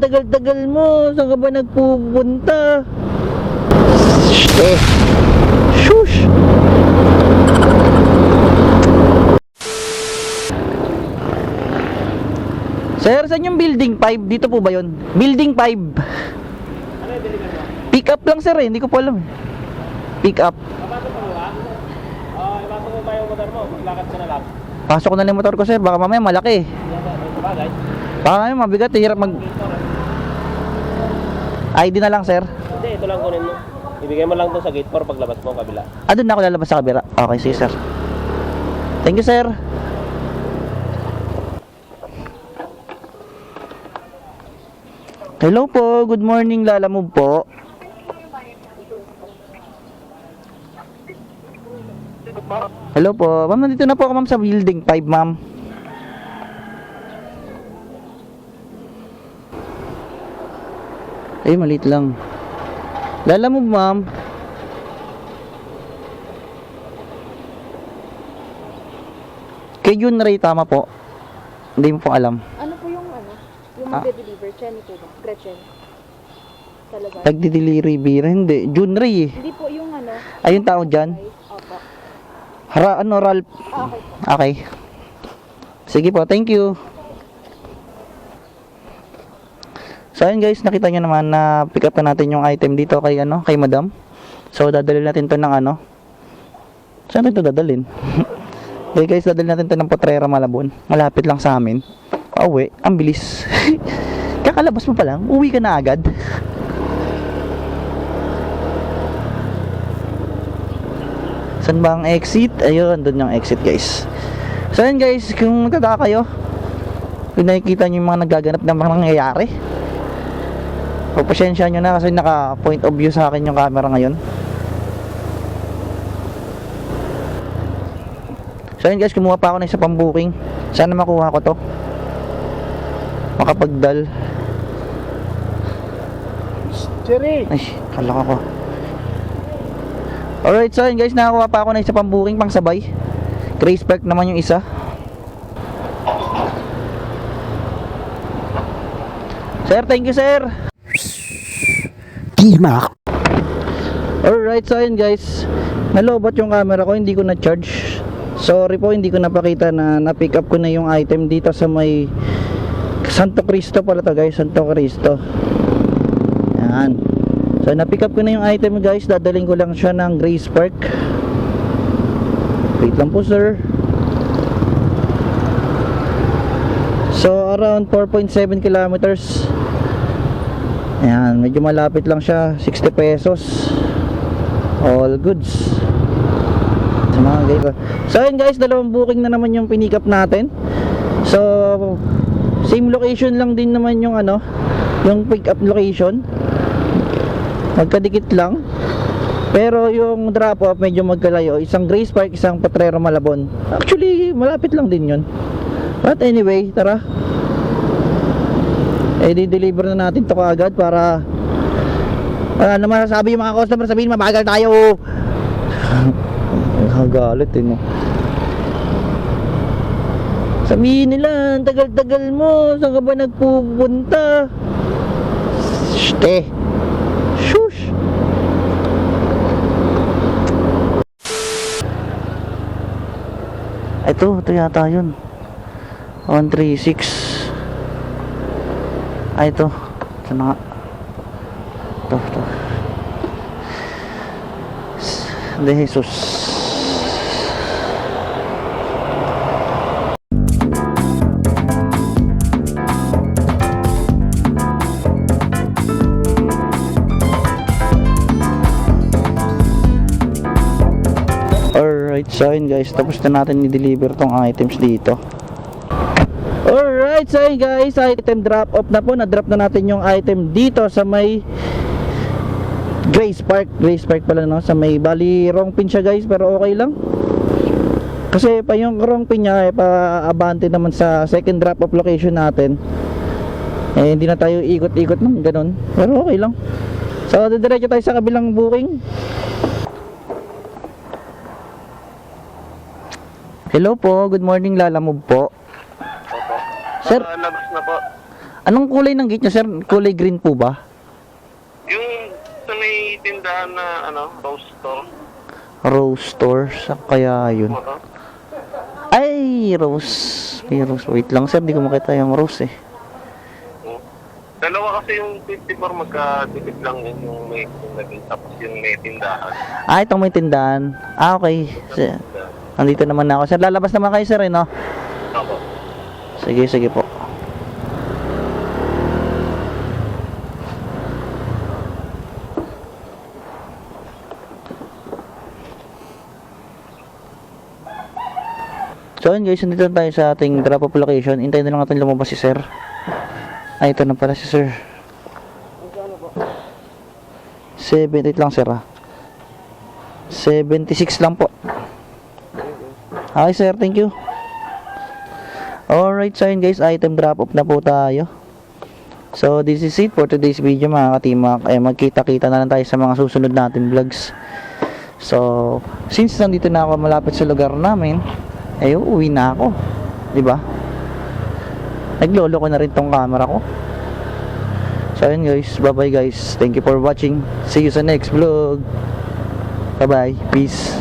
Tagal-tagal mo, saan ka ba nagpupunta? Eh, shush! Sir, saan yung building 5? Dito po ba yun? Building 5. Pick up lang sir eh, hindi ko po alam. eh. Pick up. Papasok mo ba? Yung motor mo? Maglakad ka na lang. Pasok ko na lang yung motor ko sir, baka mamaya malaki. Sabagay. Baka mamaya mabigat, eh, hirap mag... ID na lang sir. Hindi, ito lang kunin mo. Ibigay mo lang to sa gate 4 paglabas mo kabila. Ah, doon na ako lalabas sa kabira. Okay, sige sir. Thank you sir. Hello po, good morning Lalamove po. Hello po, ma'am nandito na po ako ma'am sa building 5 ma'am. Ay, maliit lang. Lalamove ma'am. Kay Jun Ray, tama po. Hindi mo po alam. Ano po yung ano? Yung Ah. magde-deliver? Jenny po ba? Gretchen? Talaga? Nagdi-delivery beer, hindi. Jun Ray eh. Hindi po yung ano? Ayun tao dyan. Ay, Opo. Hara, ano, Ralph. Ah, okay po. Okay. Sige po, thank you. So ayun guys, nakita nyo naman na pick up na natin yung item dito kay ano, kay Madam. So dadalhin natin to ng ano. Saan natin to dadalhin? okay guys, dadalhin natin to ng Potrera Malabon. Malapit lang sa amin. Pauwi, ang bilis. Kakalabas mo pa lang, uwi ka na agad. Saan ba ang exit? Ayun, doon yung exit guys. So ayun guys, kung nagtataka kayo, kung nakikita nyo yung mga nagaganap na mga nangyayari, pagpasensya nyo na kasi naka point of view sa akin yung camera ngayon. So ayun guys, kumuha pa ako ng isa pang booking. Sana makuha ko to. Makapagdal. Cherry! Ay, kala ko. Alright, so yun guys, nakakuha pa ako ng isa pang booking pang sabay. Grace Park naman yung isa. Sir, thank you sir. T-Mac. Alright, so yun guys. Nalobat yung camera ko, hindi ko na-charge. Sorry po, hindi ko napakita na na-pick up ko na yung item dito sa may Santo Cristo pala to guys, Santo Cristo. Yan. So na-pick up ko na yung item guys, dadaling ko lang siya ng Grace Park. Wait lang po sir. So around 4.7 kilometers. Ayan, medyo malapit lang siya, 60 pesos. All goods. So ayun guys, dalawang booking na naman yung pinick up natin. So same location lang din naman yung ano, yung pick up location. Magkadikit lang. Pero yung drop off medyo magkalayo. Isang Grace Park, isang Potrero Malabon. Actually, malapit lang din yun. But anyway, tara. Eh, di-deliver na natin to kaagad para wala na masasabi yung mga customer sabihin mabagal tayo. Nakagalit eh no. Sabihin nila, ang tagal-tagal mo, saan ka ba nagpupunta? Shte. Shush. Ito, ito yata yun. 136. Ay, ito. Na nga. Ito, ito. De Jesus. Alright, so yun guys, tapos na natin i-deliver tong items dito. Alright, so yun guys, item drop off na po. Na-drop na natin yung item dito sa may Grace Park. Grace Park pala no, sa may bali wrong pin siya guys, pero okay lang. Kasi pa yung wrong pin niya, eh, pa-abante naman sa second drop off location natin. Eh, hindi na tayo ikot-ikot ng ganun. Pero okay lang. So, didiretso tayo sa kabilang booking. Hello po, good morning Lalamove po. Sir, labas na po. Anong kulay ng gate nyo, sir? Kulay green po ba? Yung sa may tindahan na ano, rose store. Rose store. Sa kaya yun? Ay, rose. May rose. Wait lang, sir. Di ko makita yung rose eh. Dalawa kasi yung 54 magkadikit lang yun yung may naging tapos yung may tindahan. Ah, itong may tindahan. Ah, okay. Sir, Nandito naman na ako. Sir, lalabas naman kayo, sir, eh, no? Ako. Sige, sige po. So yun guys, nandito na tayo sa ating drop off location. Hintayin na lang natin lumabas si sir. Ay, ito na pala si sir. 78 lang sir ah. 76 lang po. Okay sir, thank you. Alright, so yun guys, item drop off na po tayo. So, this is it for today's video mga katimak. Eh, magkita-kita na lang tayo sa mga susunod natin vlogs. So, since nandito na ako malapit sa lugar namin, eh, uuwi na ako. ba? Naglolo ko na rin tong camera ko. So, yun guys. Bye-bye guys. Thank you for watching. See you sa next vlog. Bye-bye. Peace.